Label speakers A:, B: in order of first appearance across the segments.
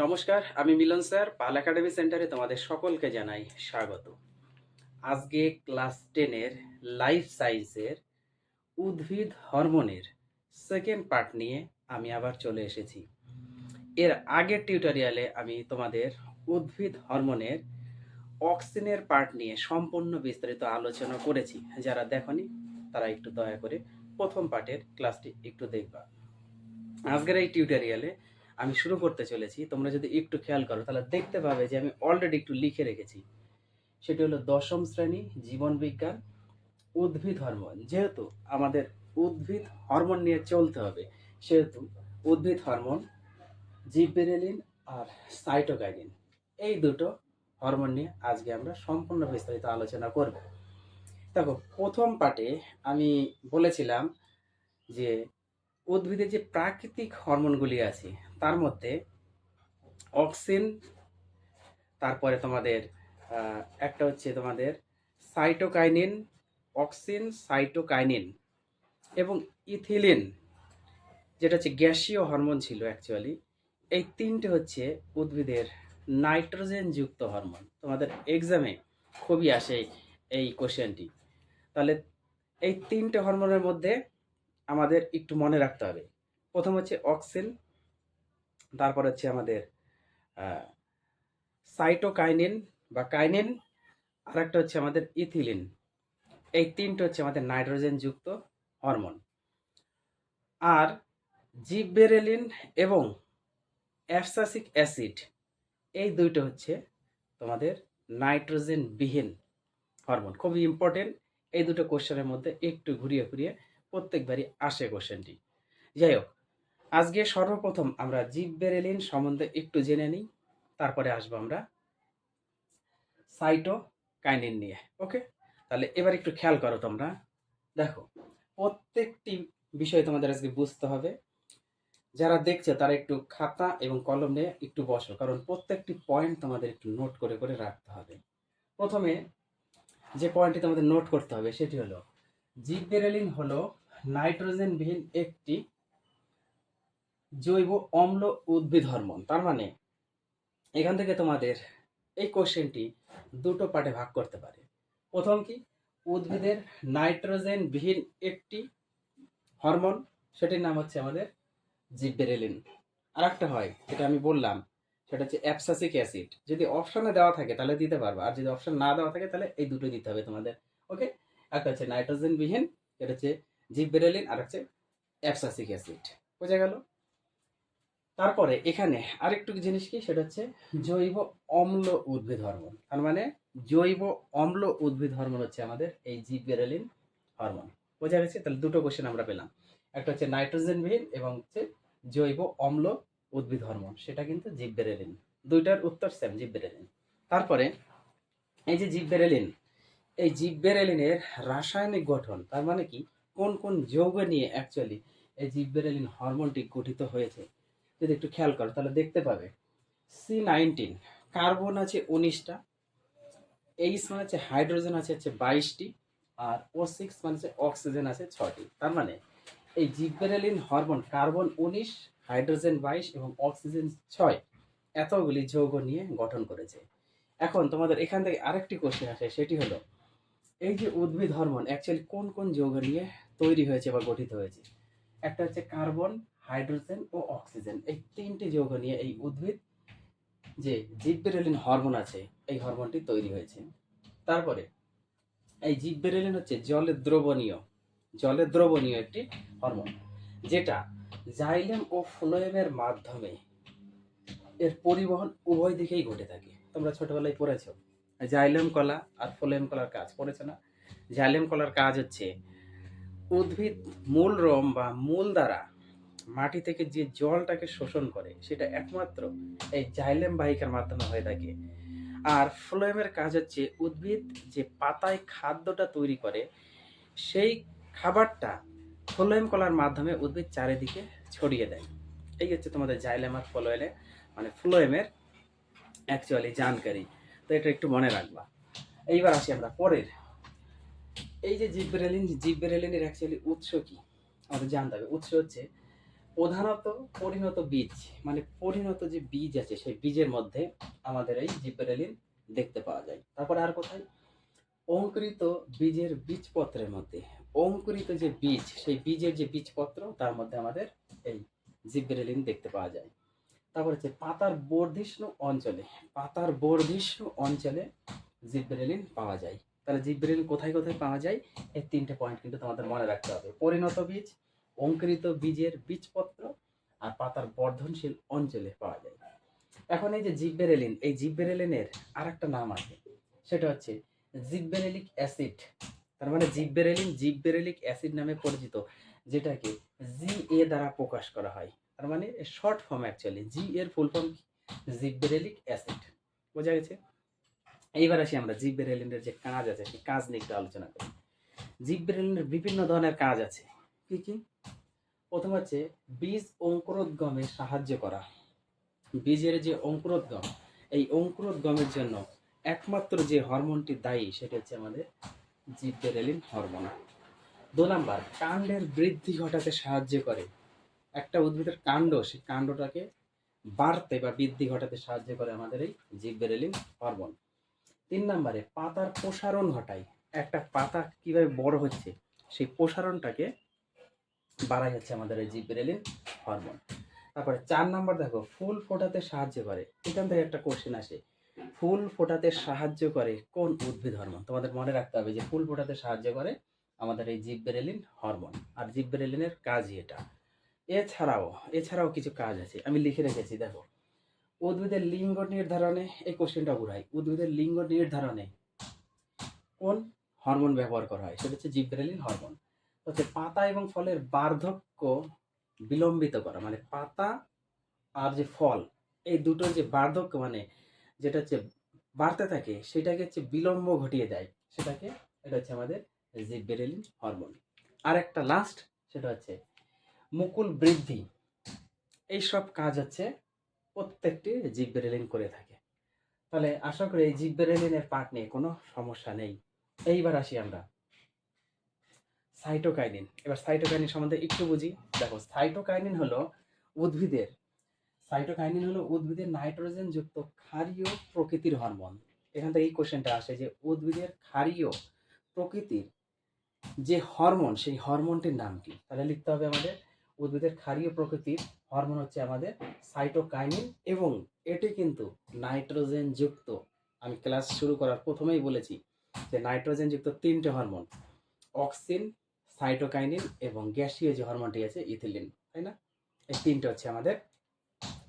A: নমস্কার, আমি মিলন স্যার, পাল একাডেমি সেন্টারে তোমাদের সকলকে জানাই স্বাগত। আজকে ক্লাস টেনের লাইফ সায়েন্সের উদ্ভিদ হরমোনের সেকেন্ড পার্ট নিয়ে আমি আবার চলে এসেছি। এর আগের টিউটোরিয়ালে আমি তোমাদের উদ্ভিদ হরমোনের অক্সিনের পার্ট নিয়ে সম্পূর্ণ বিস্তারিত আলোচনা করেছি। যারা দেখনি, তারা একটু দয়া করে প্রথম পার্টের ক্লাসটি একটু দেখবা। আজকের এই টিউটোরিয়ালে আমি শুরু করতে চলেছি। তোমরা যদি একটু খেয়াল করো, তাহলে দেখতে পাবে যে আমি অলরেডি একটু লিখে রেখেছি। সেটি হলো দশম শ্রেণি, জীবন বিজ্ঞান, উদ্ভিদ হরমোন। যেহেতু আমাদের উদ্ভিদ হরমোন নিয়ে চলতে হবে, সেহেতু উদ্ভিদ হরমোন, জিবেরেলিন আর সাইটোকাইনিন, এই দুটো হরমোন নিয়ে আজকে আমরা সম্পূর্ণ বিস্তারিত আলোচনা করব। দেখো, প্রথম পার্টে আমি বলেছিলাম যে উদ্ভিদের যে প্রাকৃতিক হরমোনগুলি আছে, তার মধ্যে অক্সিন তারপরে তোমাদের একটা হচ্ছে তোমাদের সাইটোকাইনিন অক্সিন সাইটোকাইনিন এবং ইথিলিন, যেটা হচ্ছে গ্যাসীয় হরমোন ছিল অ্যাকচুয়ালি এই তিনটে হচ্ছে উদ্ভিদের নাইট্রোজেন যুক্ত হরমোন। তোমাদের এক্সামে খুবই আসে এই কোশ্চেনটি তাহলে এই তিনটে হরমোনের মধ্যে আমাদের একটু মনে রাখতে হবে। প্রথম হচ্ছে অক্সিন তারপর হচ্ছে আমাদের সাইটোকাইনিন বা কাইনিন আর একটা হচ্ছে আমাদের ইথিলিন। এই তিনটে হচ্ছে আমাদের নাইট্রোজেন যুক্ত হরমোন। আর জিববেরেলিন এবং অ্যাপসাসিক অ্যাসিড, এই দুইটা হচ্ছে তোমাদের নাইট্রোজেন বিহীন হরমোন। খুবই ইম্পর্টেন্ট এই দুটো কোশ্চেনের মধ্যে একটু ঘুরিয়ে ঘুরিয়ে প্রত্যেকবারই আসে কোশ্চেনটি যাই হোক, আজকে সর্বপ্রথম আমরা জিববেরেলিন সম্বন্ধে একটু জেনে নিই, তারপরে আসব আমরা সাইটো কাইনিন নিয়ে ওকে তাহলে এবার একটু খেয়াল করো তোমরা। দেখো, প্রত্যেকটি বিষয় তোমাদের আজকে বুঝতে হবে। যারা দেখছে, তারা একটু খাতা এবং কলম নিয়ে একটু বসো, কারণ প্রত্যেকটি পয়েন্ট তোমাদের একটু নোট করে করে রাখতে হবে। প্রথমে যে পয়েন্টটি তোমাদের নোট করতে হবে, সেটি হলো জিববেরেলিন হলো নাইট্রোজেনবিহীন একটি জৈব অম্ল উদ্ভিদ হরমোন। তার মানে এখান থেকে তোমাদের এই কোশ্চেনটি দুটো পার্টে ভাগ করতে পারে। প্রথম কি? উদ্ভিদের নাইট্রোজেন বিহীন একটি হরমোন, সেটির নাম হচ্ছে আমাদের জিববেরেলিন। আর একটা হয়, যেটা আমি বললাম, সেটা হচ্ছে অ্যাপসাসিক অ্যাসিড। যদি অপশনে দেওয়া থাকে, তাহলে দিতে পারবে। আর যদি অপশন না দেওয়া থাকে, তাহলে এই দুটো দিতে হবে তোমাদের। ওকে একটা হচ্ছে নাইট্রোজেন বিহীন এটা হচ্ছে জিববেরেলিন আর হচ্ছে অ্যাপসাসিক অ্যাসিড। বোঝা গেল? তারপরে এখানে আরেকটু জিনিস কি? সেটা হচ্ছে জৈব অম্ল উদ্ভিদ হরমোন। তার মানে জৈব অম্ল উদ্ভিদ হরমোন হচ্ছে আমাদের এই জিববেরেলিন হরমোন। বোঝা গেছে? তাহলে দুটো কোশ্চেন আমরা পেলাম। একটা হচ্ছে নাইট্রোজেন বিহীন এবং হচ্ছে জৈব অম্ল উদ্ভিদ হরমোন। সেটা কিন্তু জিববেরেলিন দুইটার উত্তর সেম জিববেরেলিন তারপরে এই যে জিববেরেলিন এই জিববেরেলিনের রাসায়নিক গঠন, তার মানে কি? কোন কোন যৌগ নিয়ে অ্যাকচুয়ালি এই জিববেরেলিন হরমোনটি গঠিত হয়েছে, যদি একটু খেয়াল করো, তাহলে দেখতে পাবে। সি নাইনটিন কার্বন আছে উনিশটা এইচ মানে হচ্ছে হাইড্রোজেন আছে হচ্ছে বাইশটি, আর ও সিক্স মানে হচ্ছে অক্সিজেন আছে ছটি তার মানে এই জিববেরেলিন হরমোন কার্বন উনিশ হাইড্রোজেন বাইশ এবং অক্সিজেন ছয়, এতগুলি যৌগ নিয়ে গঠন করেছে। এখন তোমাদের এখান থেকে আরেকটি কোশ্চেন আসে, সেটি হলো, এই যে উদ্ভিদ হরমোন অ্যাকচুয়ালি কোন কোন যৌগ নিয়ে তৈরি হয়েছে বা গঠিত হয়েছে। একটা হচ্ছে কার্বন, হাইড্রোজেন ও অক্সিজেন। এই তিনটি যৌগ নিয়ে এই উদ্ভিদ যে জিববেরেলিন হরমোন আছে, এই হরমোনটি তৈরি হয়েছে। তারপরে এই জিববেরেলিন হচ্ছে জলে দ্রবণীয়। জলে দ্রবণীয় একটি হরমোন, যেটা জাইলেম ও ফ্লোয়েমের মাধ্যমে এর পরিবহন উভয় দিকেই ঘটে থাকে। তোমরা ছোটবেলায় পড়েছো, জাইলেম কলা আর ফ্লোয়েম কলার কাজ পড়েছো না? জাইলেম কলার কাজ হচ্ছে উদ্ভিদ মূল রম বা মূল দ্বারা মাটি থেকে যে জলটাকে শোষণ করে, সেটা একমাত্র এই জাইলেম বাহিকার মাধ্যমে হয়ে থাকে। আর ফ্লোয়েমের কাজ হচ্ছে উদ্ভিদ যে পাতায় খাদ্যটা তৈরি করে, সেই খাবারটা ফ্লোয়েম কলার মাধ্যমে উদ্ভিদ চারিদিকে ছড়িয়ে দেয়। এই হচ্ছে তোমাদের জাইলেম আর ফ্লোয়েলে মানে ফ্লোয়েমের অ্যাকচুয়ালি জানকারি। তো এটা একটু মনে রাখবা। এইবার আসি আমরা পরের এই যে জিববেরেলিন জিববেরেলিনের অ্যাকচুয়ালি উৎস কি? আমাদের জানতে হবে। উৎস হচ্ছে প্রধানত পরিণত বীজ মানে পরিণত যে বীজ আছে, সেই বীজের মধ্যে আমাদের এই জিব্রেলিন দেখতে পাওয়া যায়। তারপরে আর কোথায়? অঙ্কুরিত বীজের বীজপত্রের মধ্যে। অঙ্কুরিত যে বীজ, সেই বীজের যে বীজপত্র, তার মধ্যে আমাদের এই জিব্রেলিন দেখতে পাওয়া যায়। তারপর হচ্ছে পাতার বর্ধিষ্ণু অঞ্চলে, পাতার বর্ধিষ্ণু অঞ্চলে জিব্রেলিন পাওয়া যায়। তাহলে জিব্রেলিন কোথায় কোথায় পাওয়া যায়, এই তিনটে পয়েন্ট কিন্তু তোমাদের মনে রাখতে হবে। পরিণত বীজ অঙ্কুরিত বীজের বীজপত্র আর পাতার বর্ধনশীল অঞ্চলে পাওয়া যায়। এখন এই যে জিব্বেরেলিন, এই জিব্বেরেলিনের আর একটা নাম আছে। সেটা হচ্ছে জিব্বেরেলিক অ্যাসিড। তার মানে জিব্বেরেলিন জিব্বেরেলিক অ্যাসিড নামে পরিচিত, যেটাকে জি এ দ্বারা প্রকাশ করা হয়। তার মানে শর্ট ফর্ম অ্যাকচুয়ালি জি এর ফুল ফর্ম জিব্বেরেলিক অ্যাসিড। বোঝা গেছে? এইবার আসি আমরা জিব্বেরেলিনের যে কাজ আছে, সেই কাজ নিয়ে একটু আলোচনা করি। জিব্বেরেলিনের বিভিন্ন ধরনের কাজ আছে। কি কি? প্রথম হচ্ছে বীজ অঙ্কুরোদ্গমে সাহায্য করা। বীজের যে অঙ্কুরোদ্গম এই অঙ্কুরোদ্গমের জন্য একমাত্র যে হরমোনটি দায়ী, সেটা হচ্ছে আমাদের জিব্বেরেলিন হরমোন। দু নাম্বার, কাণ্ডের বৃদ্ধি ঘটাতে সাহায্য করে। একটা উদ্ভিদের কাণ্ড, সেই কাণ্ডটাকে বাড়তে বা বৃদ্ধি ঘটাতে সাহায্য করে আমাদের এই জিব্বেরেলিন হরমোন। তিন নম্বরে পাতার প্রসারণ ঘটায় একটা পাতা কীভাবে বড় হচ্ছে, সেই প্রসারণটাকে বাড়াই হচ্ছে আমাদের এই জিব্রেলিন হরমোন। তারপরে চার নাম্বার দেখো, ফুল ফোটাতে সাহায্য করে। এখান থেকে একটা কোশ্চেন আসে, ফুল ফোটাতে সাহায্য করে কোন উদ্ভিদ হরমোন? তোমাদের মনে রাখতে হবে যে ফুল ফোটাতে সাহায্য করে আমাদের এই জিব্রেলিন হরমোন। আর জিব্রেলিনের কাজই এটা। এছাড়াও এছাড়াও কিছু কাজ আছে। আমি লিখে রেখেছি, দেখো। উদ্ভিদের লিঙ্গ নির্ধারণে এই কোশ্চেনটা ঘুরাই। উদ্ভিদের লিঙ্গ নির্ধারণে কোন হরমোন ব্যবহার করা হয়? সেটা হচ্ছে জিব্রেলিন হরমোন হচ্ছে পাতা এবং ফলের বার্ধক্য বিলম্বিত করা মানে পাতা আর যে ফল, এই দুটোর যে বার্ধক্য মানে যেটা হচ্ছে বাড়তে থাকে, সেটাকে হচ্ছে বিলম্ব ঘটিয়ে দেয়। সেটাকে, এটা হচ্ছে আমাদের জিব্রেলিন হরমোন আর একটা লাস্ট সেটা হচ্ছে মুকুল বৃদ্ধি। এই সব কাজ হচ্ছে প্রত্যেকটি জিব্রেলিন করে থাকে। তাহলে আশা করি এই জিব্রেলিনের পার্ট নিয়ে কোনো সমস্যা নেই। এইবার আসি আমরা। সাইটোকাইনিন এবার সাইটোকাইনিন সম্বন্ধে একটু বুঝি। দেখো সাইটোকাইনিন হলো উদ্ভিদের সাইটোকাইনিন হলো উদ্ভিদের নাইট্রোজেন যুক্ত ক্ষারীয় প্রকৃতির হরমোন। এখান থেকে এই কোশ্চেনটা আসে যে উদ্ভিদের ক্ষারীয় প্রকৃতির যে হরমোন, সেই হরমোনটির নাম কি? তাহলে লিখতে হবে আমাদের উদ্ভিদের ক্ষারীয় প্রকৃতির হরমোন হচ্ছে আমাদের সাইটোকাইনিন এবং এটি কিন্তু নাইট্রোজেন যুক্ত। আমি ক্লাস শুরু করার প্রথমেই বলেছি যে নাইট্রোজেন যুক্ত তিনটে হরমোন অক্সিন সাইটোকাইনিন এবং গ্যাসীয় যে হরমোনটি আছে ইথিলিন তাই না? এই তিনটে হচ্ছে আমাদের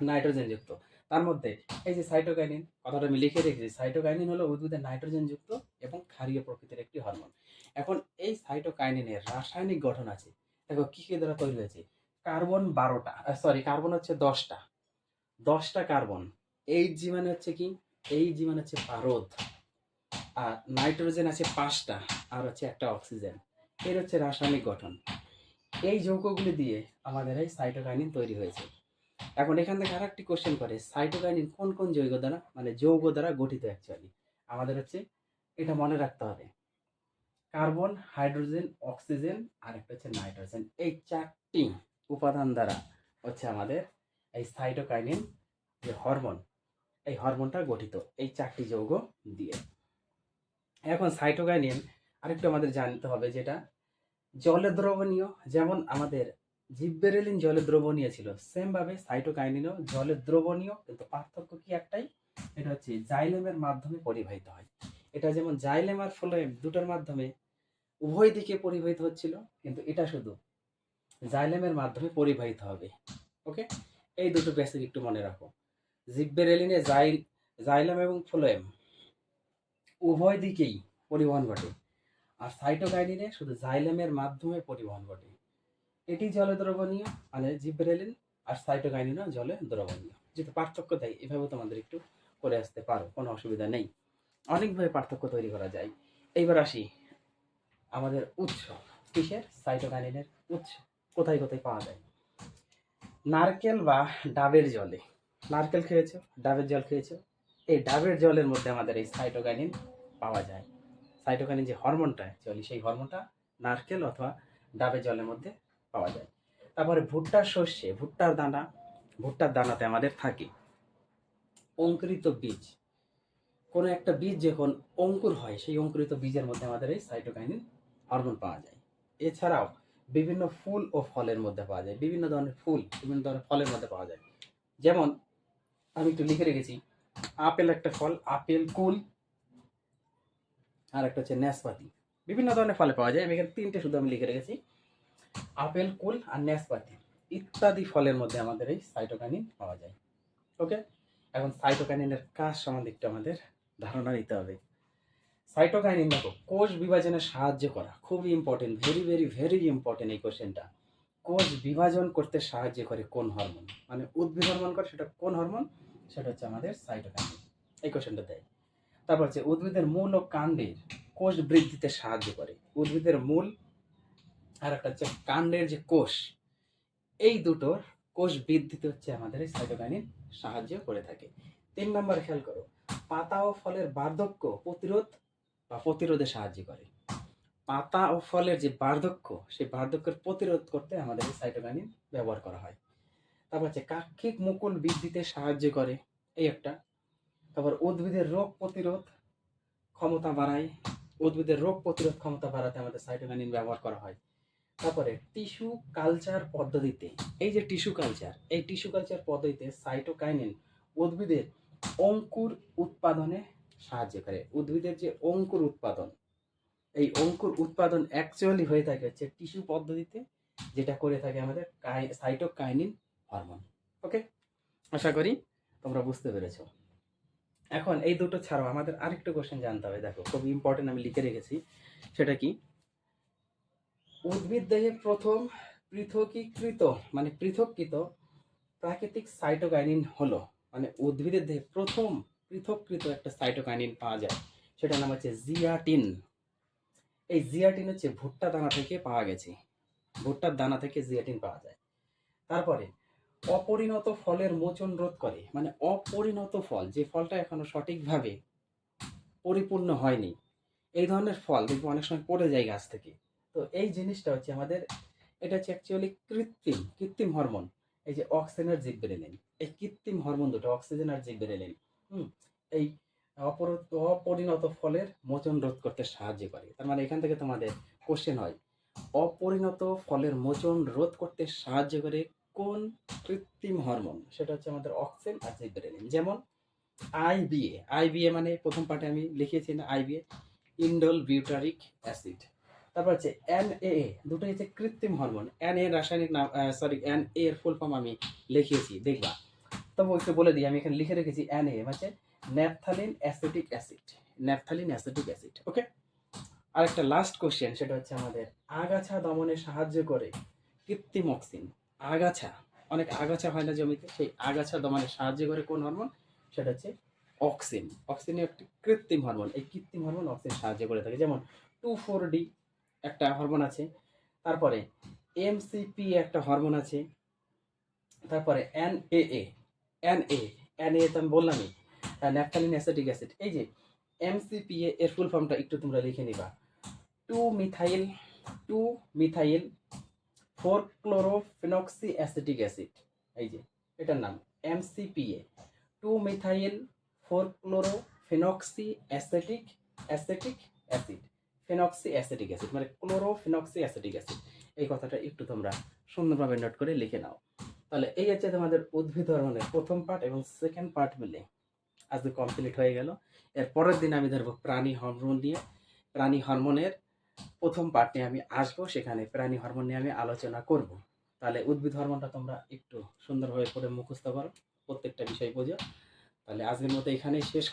A: নাইট্রোজেন যুক্ত। তার মধ্যে এই যে সাইটোকাইনিন কথাটা আমি লিখে রেখেছি সাইটোকাইনিন হলো উদ্ভিদের নাইট্রোজেন যুক্ত এবং ক্ষারীয় প্রকৃতির একটি হরমোন। এখন এই সাইটোকাইনিনের রাসায়নিক গঠন আছে, দেখো কি কি দ্বারা তৈরি হয়েছে? কার্বন বারোটা সরি কার্বন হচ্ছে দশটা। দশটা কার্বন। এই জি মানে হচ্ছে কি? এই জি মানে হচ্ছে পারদ। আর নাইট্রোজেন আছে পাঁচটা, আর হচ্ছে একটা অক্সিজেন। এর হচ্ছে রাসায়নিক গঠন। এই যৌগগুলি দিয়ে আমাদের এই সাইটোকাইনিন তৈরি হয়েছে। এখন এখান থেকে আর একটি কোশ্চেন করে সাইটোকাইনিন কোন কোন যৌগ দ্বারা মানে যৌগ দ্বারা গঠিত অ্যাকচুয়ালি আমাদের হচ্ছে এটা মনে রাখতে হবে। কার্বন, হাইড্রোজেন, অক্সিজেন আর একটা হচ্ছে নাইট্রোজেন। এই চারটি উপাদান দ্বারা হচ্ছে আমাদের এই সাইটোকাইনিন যে হরমোন এই হরমোনটা গঠিত, এই চারটি যৌগ দিয়ে। এখন সাইটোকাইনিন আরেকটু আমাদের জানতে হবে যেটা জলে দ্রবণীয়, যেমন আমাদের জিব্বেরেলিন জলে দ্রবণীয় ছিল সেম ভাবে সাইটোকাইনিনও জলে দ্রবণীয়, কিন্তু পার্থক্য কি একটাই? এটা হচ্ছে জাইলেমের মাধ্যমে পরিবাহিত হয়। এটা যেমন জাইলেম আর ফ্লোয়েম দুটোর মাধ্যমে উভয় দিকে পরিবাহিত হচ্ছিল, কিন্তু এটা শুধু জাইলেমের মাধ্যমে পরিবাহিত হবে। ওকে? এই দুটো বেসিক একটু মনে রাখো। জিব্বেরেলিনে জাইল, জাইলেম এবং ফ্লোয়েম উভয় দিকেই পরিবহন ঘটে। আর সাইটোকাইনিনে শুধু জাইলেমের মাধ্যমে পরিবহন ঘটে। এটি জলে দ্রবণীয় মানে জিব্রেলিন আর সাইটোকাইনিনও জলে দ্রবণীয়। যেহেতু পার্থক্য দেয় এভাবে তোমাদের একটু করে আসতে পারো, কোনো অসুবিধা নেই। অনেকভাবে পার্থক্য তৈরি করা যায়। এইবার আসি আমাদের উৎস, কিসের? সাইটোকাইনিনের উৎস। কোথায় কোথায় পাওয়া যায়? নারকেল বা ডাবের জলে। নারকেল খেয়েছো? ডাবের জল খেয়েছো? এই ডাবের জলের মধ্যে আমাদের এই সাইটোকাইনিন পাওয়া যায়। সাইটোকাইনিন যে হরমোনটা অ্যাকচুয়ালি সেই হরমোনটা নারকেল অথবা ডাবের জলের মধ্যে পাওয়া যায়। তারপরে ভুট্টার শস্যে ভুট্টার দানা, ভুট্টার দানাতে আমাদের থাকে অঙ্কুরিত বীজ। কোনো একটা বীজ যখন অঙ্কুর হয়, সেই অঙ্কুরিত বীজের মধ্যে আমাদের এই সাইটোকাইনিন হরমোন পাওয়া যায়। এছাড়াও বিভিন্ন ফুল ও ফলের মধ্যে পাওয়া যায়। বিভিন্ন ধরনের ফুল, বিভিন্ন ধরনের ফলের মধ্যে পাওয়া যায়। যেমন, আমি একটু লিখে রেখেছি, আপেল একটা ফল, আপেল, কুল আর একটা হচ্ছে ন্যাসপাতি। বিভিন্ন ধরনের ফলে পাওয়া যায়, আমি এখানে তিনটে শুধু আমি লিখে রেখেছি। আপেল, কুল আর ন্যাসপাতি, ইত্যাদি ফলের মধ্যে আমাদের এই সাইটোকানিন পাওয়া যায়। ওকে এখন সাইটোকানিনের কাজ সম্বন্ধে একটু আমাদের ধারণা নিতে হবে। সাইটোকাইনিন দেখো, কোষ বিভাজনে সাহায্য করা, খুবই important very very very important এই কোশ্চেনটা কোষ বিভাজন করতে সাহায্য করে কোন হরমোন মানে উদ্ভিদ হরমোন করে, সেটা কোন হরমোন সেটা হচ্ছে আমাদের সাইটোকাইনিন এই কোশ্চেনটা দেয়। তারপর হচ্ছে উদ্ভিদের মূল ও কাণ্ডের কোষ বৃদ্ধিতে সাহায্য করে। উদ্ভিদের মূল আর একটা হচ্ছে কাণ্ডের যে কোষ, এই দুটোর কোষ বৃদ্ধিতে হচ্ছে আমাদের এই সাইটোকাইনিন সাহায্য করে থাকে। তিন নম্বর খেয়াল করো, পাতা ও ফলের বার্ধক্য প্রতিরোধ বা প্রতিরোধে সাহায্য করে। পাতা ও ফলের যে বার্ধক্য, সেই বার্ধক্যের প্রতিরোধ করতে আমাদের সাইটোকাইনিন ব্যবহার করা হয়। তারপর হচ্ছে কাক্ষিক মুকুল বৃদ্ধিতে সাহায্য করে, এই একটা। তারপর উদ্ভিদের রোগ প্রতিরোধ ক্ষমতা বাড়ায়, উদ্ভিদের রোগ প্রতিরোধ ক্ষমতা বাড়াতে আমাদের সাইটোকাইনিন ব্যবহার করা হয়। তারপরে টিস্যু কালচার পদ্ধতিতে, এই যে টিস্যু কালচার, এই টিস্যু কালচার পদ্ধতিতে সাইটোকাইনিন উদ্ভিদের অঙ্কুর উৎপাদনে সাহায্য করে। উদ্ভিদের যে অঙ্কুর উৎপাদন, এই অঙ্কুর উৎপাদন অ্যাকচুয়ালি হয়ে থাকে হচ্ছে টিস্যু পদ্ধতিতে, যেটা করে থাকে আমাদের সাইটোকাইনিন হরমোন ওকে আশা করি তোমরা বুঝতে পেরেছ। এখন এই দুটো ছাড়াও আমাদের আরেকটা কোশ্চেন জানতে হবে। দেখো, খুব ইম্পর্টেন্ট আমি লিখে রেখেছি। সেটা কি? উদ্ভিদ দেহে প্রথম পৃথকীকৃত মানে পৃথককৃত প্রাকৃতিক সাইটোকাইনিন হলো মানে উদ্ভিদের দেহে প্রথম পৃথককৃত একটা সাইটোকাইনিন পাওয়া যায়। সেটার নাম হচ্ছে জিয়াটিন এই জিয়াটিন হচ্ছে ভুট্টা দানা থেকে পাওয়া গেছে। ভুট্টার দানা থেকে জিয়াটিন পাওয়া যায়। তারপরে, অপরিণত ফলের মোচন রোধ করে। মানে অপরিণত ফল, যে ফলটা এখনও সঠিকভাবে পরিপূর্ণ হয়নি, এই ধরনের ফল দেখব অনেক সময় পড়ে যায় গাছ থেকে। তো এই জিনিসটা হচ্ছে আমাদের, এটা হচ্ছে অ্যাকচুয়ালি কৃত্রিম কৃত্রিম হরমোন। এই যে অক্সিজেন আর জিব্রেলিন এই কৃত্রিম হরমোন দুটো অক্সিজেন আর জিব্রেলিন হুম, এই অপর, অপরিণত ফলের মোচন রোধ করতে সাহায্য করে। তার মানে এখান থেকে তোমাদের কোশ্চেন হয়, অপরিণত ফলের মোচন রোধ করতে সাহায্য করে কোন কৃত্রিম হরমোন সেটা হচ্ছে আমাদের অক্সিজেন আর জিব্রেলিন যেমন আইবিএ আইবিএ মানে প্রথম পার্টে আমি লিখিয়েছি না আইবিএ ইন্ডোল বিউটারিক অ্যাসিড তারপর হচ্ছে এন এ দুটোই হচ্ছে কৃত্রিম হরমোন এন এ রাসায়নিক নাম সরি এন এর ফুল ফর্ম আমি লিখিয়েছি, দেখবা। তবু একটু বলে দিই, আমি এখানে লিখে রেখেছি এন এ হচ্ছে naphthalene acetic acid, naphthalene acetic acid okay আর একটা লাস্ট কোশ্চেন সেটা হচ্ছে আমাদের, আগাছা দমনে সাহায্য করে কৃত্রিম অক্সিন আগাছা, অনেক আগাছা হয় না জমিতে, সেই আগাছা দমনে সাহায্য করে কোন হরমোন সেটা হচ্ছে অক্সিন অক্সিন একটি কৃত্রিম হরমোন এই কৃত্রিম হরমোন অক্সিন সাহায্য করে থাকে, যেমন টু ফোর ডি একটা হরমোন আছে, তারপরে এমসিপি একটা হরমোন আছে, তারপরে N A N A N A তো আমি বললামই ন্যাপথালিন অ্যাসিটিক অ্যাসিড। এই যে এমসিপিএ এর ফুল ফর্মটা একটু তোমরা লিখে নিবা। Two methyl two methyl, four chlorophenoxy acetic acid. এই যে, এটার নাম MCPA two methyl, four chlorophenoxy acetic acetic acid, phenoxy acetic acid মানে ক্লোরোফিনক্সি অ্যাসিটিক অ্যাসিড। এই কথাটা একটু তোমরা সুন্দরভাবে নোট করে লিখে নাও। তাহলে এই হচ্ছে তোমাদের উদ্ভিদ হরমোনের প্রথম পার্ট এবং সেকেন্ড পার্ট মিলে আজকে কমপ্লিট হয়ে গেল। এর পরের দিন আমি ধরবো প্রাণী হরমোন নিয়ে। প্রাণী হরমোনের প্রথম পার্ট নিয়ে আমি আসব, সেখানে প্রাণী হরমোন নিয়ে আমি আলোচনা করব। তাহলে উদ্ভিদ হরমোনটা তোমরা একটু সুন্দরভাবে করে মুখস্থ করো, প্রত্যেকটা বিষয় বোঝো। তাহলে আজকের মতো এখানেই শেষ